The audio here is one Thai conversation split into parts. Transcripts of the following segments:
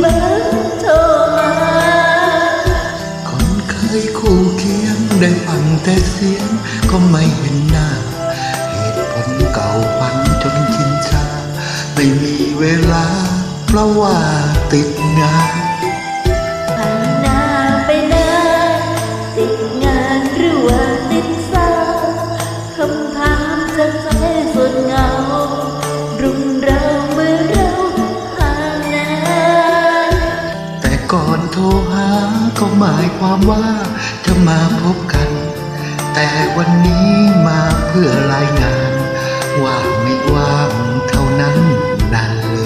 เบอร์โทรมา คนเคยคู่เคียงได้ฟังแต่เสียงก็ไม่เห็นหน้า เหตุผลเก่าพังจนชินชา ไม่มีเวลาเพราะว่าติดงาน ทรหาก็หมายความว่าจะมาพบกัน แต่วันนี้มาเพื่อรายงาน ว่าไม่ว่างเท่านั้นนั่นเลย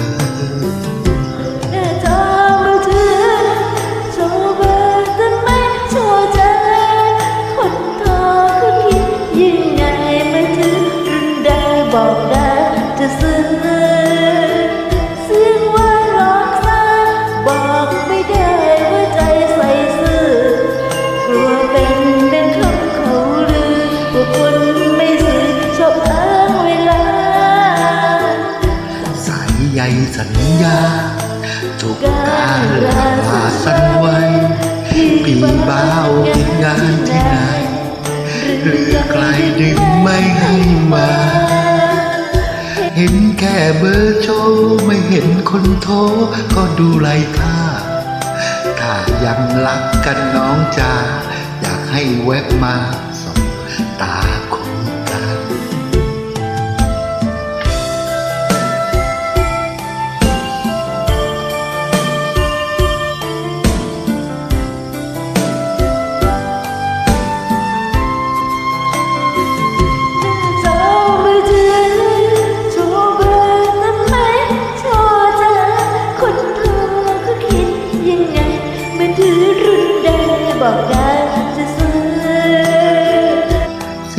ญญาทุกการลาลาสันไหวปีบ้าวติดงานที่ไหนหรือใครดึงไม่ให้มา เห็นแค่เบอร์โชว์ไม่เห็นคนโทรก็ดูไรค่า ถ้ายังรักกันน้องจ๋าอยากให้แวะมา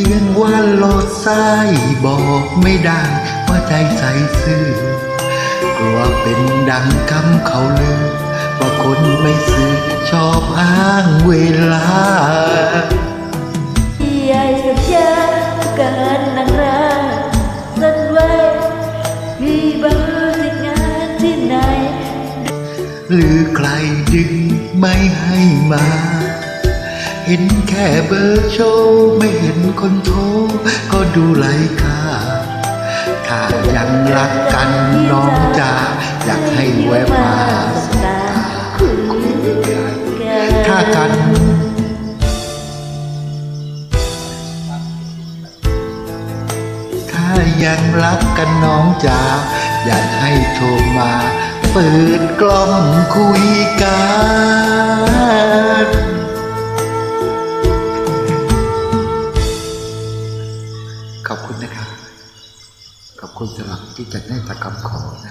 เียงว่าโลดไส้บอกไม่ได้ว่าใจใสซื่อกลัวเป็นดังคำเขาลือ ว่าคนไม่ซื่อชอบอ้างเวลาที่ยายสัญญาการนังราสันไว้มีเบอร์ติงานที่ไหน หรือใครดึงไม่ให้มา เห็นแค่เบอร์โชว์ไม่เห็นคนโทรก็ดูไรค่า ถ้ายังรักกันน้องจ๋าอยากให้แวะมาสบตาคุยกันถ้ากันถ้ายังรักกันน้องจ๋าอยากให้โทรมาเปิดกล้องคุยกัน คุณนะครับขอบคุณสำหรับที่จะได้ตะกำขอ